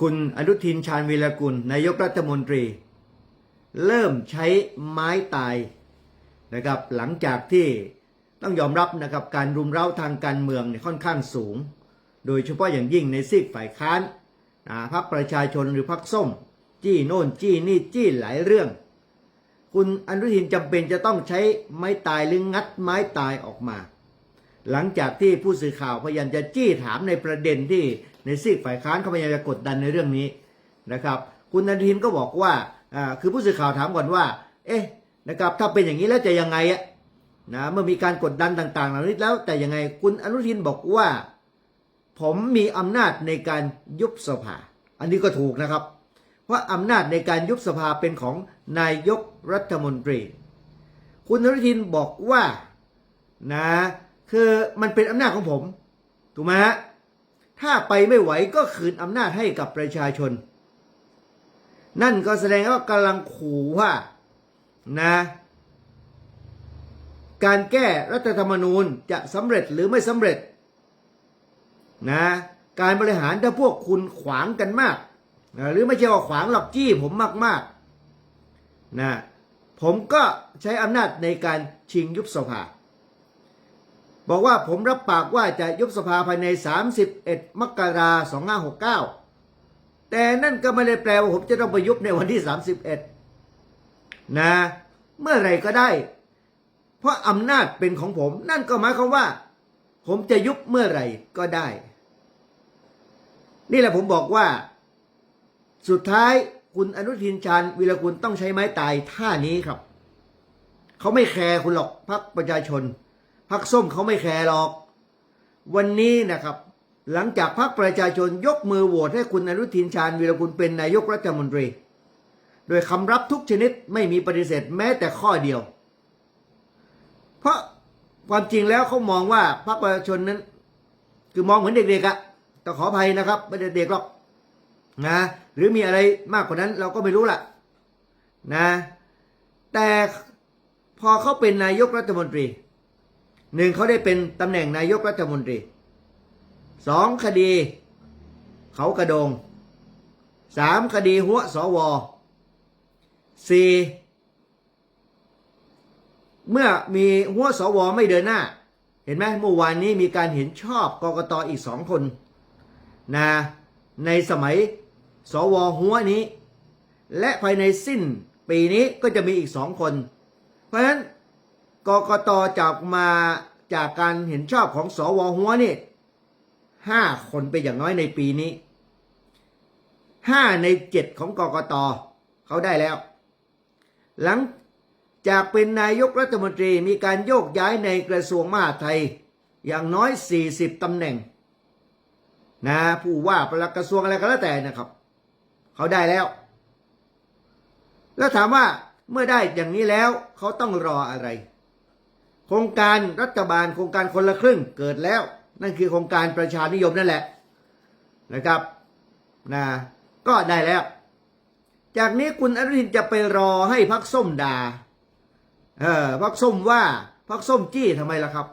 คุณอนุทินชาญวีรกุลนายกรัฐมนตรี เริ่มใช้ไม้ตายนะครับ หลังจากที่ต้องยอมรับนะครับการรุมเร้าทางการเมืองเนี่ยค่อนข้างสูง โดยเฉพาะอย่างยิ่งในซีกฝ่ายค้านนะพรรคประชาชนหรือพรรคส้ม จี้โน่นจี้นี่จี้หลายเรื่อง คุณอนุทินจำเป็นจะต้องใช้ไม้ตายหรืองัดไม้ตายออกมา หลังจากที่ผู้สื่อข่าวพยายามจะจี้ถามในประเด็นที่ ในซีกฝ่ายค้านเขาพยายามจะกดดันในเรื่องนี้นะครับ คุณอนุทินก็บอกว่าอ่าคือผู้สื่อข่าวถามก่อนว่า เอ๊ะนะครับถ้าเป็นอย่างนี้แล้วจะยังไงอะนะเมื่อมีการกดดันต่างๆเหล่านี้แล้วแต่ยังไงคุณอนุทินบอกว่า ผมมีอำนาจในการยุบสภา อันนี้ก็ถูกนะครับ เพราะอำนาจในการยุบสภาเป็นของนายกรัฐมนตรี คุณอนุทินบอกว่านะคือมันเป็นอำนาจของผม ถูกไหมฮะ ถ้าไปไม่ไหวก็คืนอำนาจให้กับประชาชน นั่นก็แสดงว่ากำลังขู่ว่านะ การแก้รัฐธรรมนูญจะสำเร็จหรือไม่สำเร็จนะการบริหารถ้าพวกคุณขวางกันมากนะหรือไม่ใช่ว่าขวางหลอกจี้ผมมากๆนะผมก็ใช้อำนาจในการชิงยุบสภา บอกว่าผมรับปากว่าจะยุบสภาภายใน 31 มกราคม2569 แต่นั่นก็ไม่ได้แปลว่าผมจะต้องไปยุบในวันที่ 31 นะ เมื่อไหรก็ได้ เพราะอำนาจเป็นของผม นั่นก็หมายความว่า ผมจะยุบเมื่อไหร่ก็ได้ นี่แหละผมบอกว่า สุดท้ายคุณอนุทินชาญวิรกุลต้องใช้ไม้ตายท่านี้ครับ เขาไม่แคร์คุณหรอกพรรคประชาชน พรรคส้มเขาไม่แคร์หรอก วันนี้นะครับ หลังจากพรรคประชาชนยกมือโหวตให้คุณอนุทินชาญวีรกุลเป็นนายกรัฐมนตรี โดยคำรับทุกชนิดไม่มีปฏิเสธแม้แต่ข้อเดียว เพราะความจริงแล้วเขามองว่าพรรคประชาชนนั้น คือมองเหมือนเด็กๆอะต้องขออภัยนะครับไม่ได้เด็กหรอกนะหรือมีอะไรมากกว่านั้นเราก็ไม่รู้ล่ะนะแต่พอเขาเป็นนายกรัฐมนตรี หนึ่งเขาได้เป็นตำแหน่งนายกรัฐมนตรีสองคดี เขากระโดงสามคดีหัวสวสี่เมื่อมีหัวสวไม่เดินหน้า เห็นไหมเมื่อวานนี้มีการเห็นชอบกกตอีกสองคนนะในสมัยสวหัวนี้ และภายในสิ้นปีนี้ก็จะมีอีกสองคน เพราะฉะนั้น กกตจากมาจากการเห็นชอบของสวหัวนี่ห้าคนไปอย่างน้อยในปีนี้ห้าในเจ็ดของกกตเขาได้แล้ว หลังจากเป็นนายกรัฐมนตรีมีการโยกย้ายในกระทรวงมหาดไทย อย่างน้อย 40ตำแหน่ง นะผู้ว่าประหลัดกระทรวงอะไรก็แล้วแต่นะครับ เขาได้แล้ว แล้วถามว่าเมื่อได้อย่างนี้แล้วเขาต้องรออะไร โครงการรัฐบาลโครงการคนละครึ่งเกิดแล้ว นั่นคือโครงการประชานิยมนั่นแหละนะครับนะก็ได้แล้ว จากนี้คุณอนุทินจะไปรอให้พักส้มด่าเออพักส้มว่าพักส้มจี้ทำไมล่ะครับ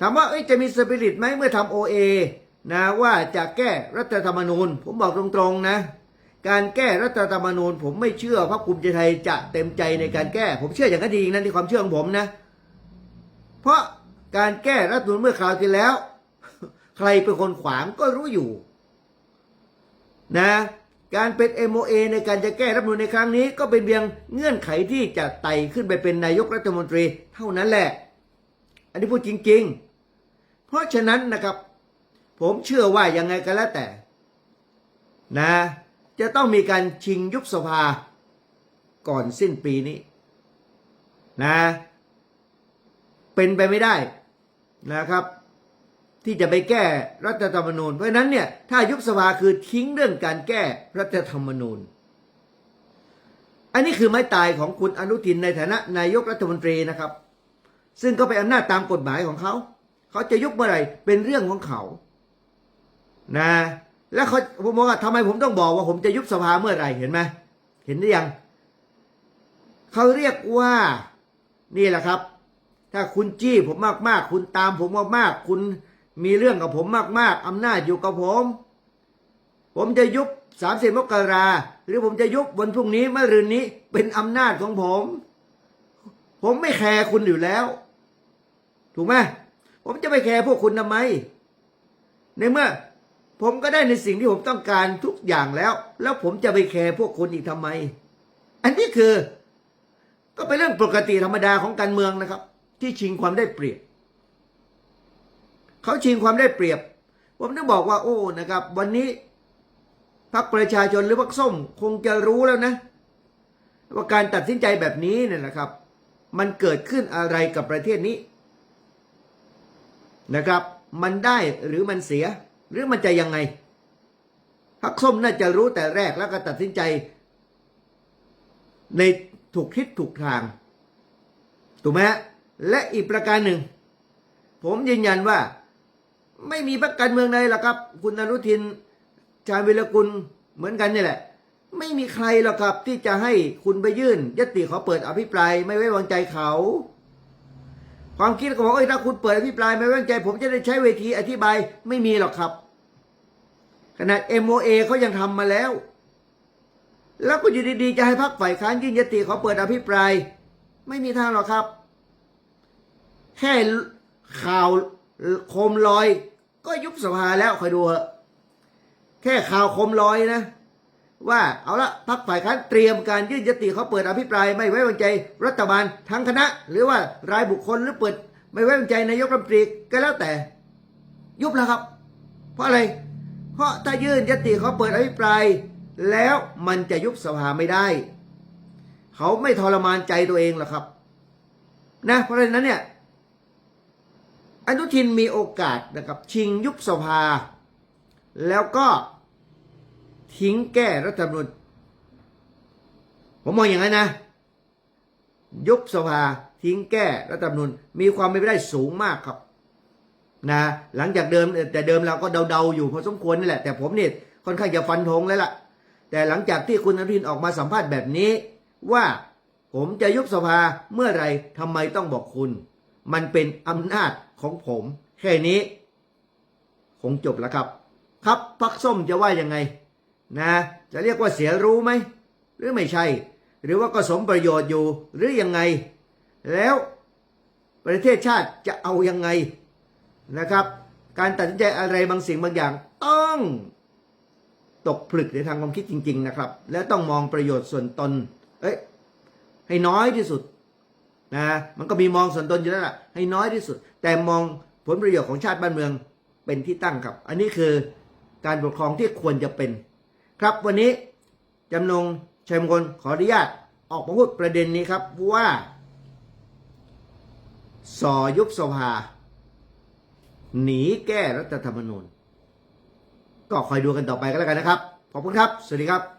ถามว่าเอ้ยจะมีสปิริตไหมเมื่อทำโอเอนะว่าจะแก้รัฐธรรมนูญ ผมบอกตรงๆนะ การแก้รัฐธรรมนูญ ผมไม่เชื่อพรรคภูมิใจไทยจะเต็มใจในการแก้ ผมเชื่ออย่างนั้นจริงนะที่ความเชื่อของผมนะ เพราะการแก้รัฐธรรมนูญเมื่อคราวที่แล้ว ใครเป็นคนขวางก็รู้อยู่ นะ การเป็น MOA ในการจะแก้รัฐธรรมนูญในครั้งนี้ ก็เป็นเพียงเงื่อนไขที่จะไต่ขึ้นไปเป็นนายกรัฐมนตรีเท่านั้นแหละ อันนี้พูดจริง ๆ เพราะฉะนั้นนะครับ ผมเชื่อว่ายังไงก็แล้วแต่ นะ จะต้องมีการชิงยุบสภาก่อนสิ้นปีนี้นะ เป็นไปไม่ได้นะครับ ที่จะไปแก้รัฐธรรมนูญ เพราะนั้นเนี่ยถ้ายุบสภาคือทิ้งเรื่องการแก้รัฐธรรมนูญ อันนี้คือไม้ตายของคุณอนุทินในฐานะนายกรัฐมนตรีนะครับ ซึ่งก็เป็นอำนาจตามกฎหมายของเขา เขาจะยุบเมื่อไหร่เป็นเรื่องของเขา นะ แล้วเขาผมบอกว่าทำไมผมต้องบอกว่าผมจะยุบสภาเมื่อไหร่เห็นไหมเห็นหรือยังเขาเรียกว่านี่แหละครับ ถ้าคุณจี้ผมมากๆ คุณตามผมมากๆคุณมีเรื่องกับผมมาก ๆอำนาจอยู่กับผม ผมจะยุบ30มกราหรือผมจะยุบวันพรุ่งนี้เมื่อรืนนี้เป็นอำนาจของผม ผมไม่แคร์คุณอยู่แล้ว ถูกไหมผมจะไปแคร์พวกคุณทำไม ในเมื่อ ผมก็ได้ในสิ่งที่ผมต้องการทุกอย่างแล้ว แล้วผมจะไปแคร์พวกคุณอีกทำไม อันนี้คือ ก็เป็นเรื่องปกติธรรมดาของการเมืองนะครับ ที่ชิงความได้เปรียบเขาชิงความได้เปรียบ ผมต้องบอกว่าโอ้นะครับ วันนี้พรรคประชาชนหรือพรรคส้ม คงจะรู้แล้วนะ ว่าการตัดสินใจแบบนี้เนี่ยนะครับ มันเกิดขึ้นอะไรกับประเทศนี้นะครับ มันได้หรือมันเสีย หรือมันจะยังไงพรรคส้มน่าจะรู้แต่แรกแล้วก็ตัดสินใจ ในถูกทิศถูกทาง ถูกไหมและอีกประการหนึ่ง ผมยืนยันว่า ไม่มีพรรคการเมืองใดหรอกครับ คุณอนุทิน ชาญวิรกุลเหมือนกันนี่แหละ ไม่มีใครหรอกครับที่จะให้คุณไปยื่นยติขอเปิดอภิปรายไม่ไว้วางใจเขา ความคิดก็บอกเอ้ยถ้าคุณเปิดอภิปรายไม่ไว้วางใจ ผมจะได้ใช้เวทีอธิบายไม่มีหรอกครับ ขนาด MOA เขายังทำมาแล้ว แล้วก็อยู่ดีๆจะให้พรรคฝ่ายค้านยื่นยติขอเปิดอภิปราย ไม่มีทางหรอกครับ แค่ข่าวโคมลอย ก็ยุบสภาแล้วคอยดูเถอะแค่ข่าวโคมลอยนะ ว่าเอาละพรรคฝ่ายค้านเตรียมการยื่นยติเขาเปิดอภิปรายไม่ไว้วางใจรัฐบาลทั้งคณะ หรือว่ารายบุคคลหรือเปิด ไม่ไว้วางใจนายกรัฐมนตรีก็แล้วแต่ ยุบแล้วครับ เพราะอะไร เพราะถ้ายื่นยติเขาเปิดอภิปราย แล้วมันจะยุบสภาไม่ได้ เขาไม่ทรมานใจตัวเองหรอกครับ นะเพราะฉะนั้นเนี่ยอนุทินมีโอกาสนะครับ ชิงยุบสภา แล้วก็ ทิ้งแก้รัฐธรรมนูญผมมองอย่างนั้นนะ ยุบสภาทิ้งแก้รัฐธรรมนูญมีความเป็นไปได้สูงมากครับนะหลังจากเดิมแต่เดิมเราก็เดาๆอยู่พอสมควรนี่แหละแต่ผมเนี่ยค่อนข้างจะฟันธงแล้วล่ะ แต่หลังจากที่คุณอนุทินออกมาสัมภาษณ์แบบนี้ ว่าผมจะยุบสภาเมื่อไรทำไมต้องบอกคุณ มันเป็นอำนาจของผม แค่นี้ คงจบแล้วครับ ครับพักส้มจะว่ายังไง นะจะเรียกว่าเสียรู้ไหมหรือไม่ใช่ หรือว่าก็สมประโยชน์อยู่หรือยังไง แล้วประเทศชาติจะเอายังไงนะครับ การตัดสินใจอะไรบางสิ่งบางอย่าง ต้องตกผลึกในทางความคิดจริง ๆ นะครับ และต้องมองประโยชน์ส่วนตน เอ้ยให้น้อยที่สุดนะมันก็มีมองส่วนตนอยู่แล้วล่ะให้น้อยที่สุด แต่มองผลประโยชน์ของชาติบ้านเมืองเป็นที่ตั้งครับ อันนี้คือการปกครองที่ควรจะเป็น ครับวันนี้จำนงชัยมงคลขออนุญาตออกมาพูดประเด็นนี้ครับว่าสอยุบสภา หนีแก้รัฐธรรมนูญ ก็คอยดูกันต่อไปก็แล้วกันนะครับ ขอบคุณครับ สวัสดีครับ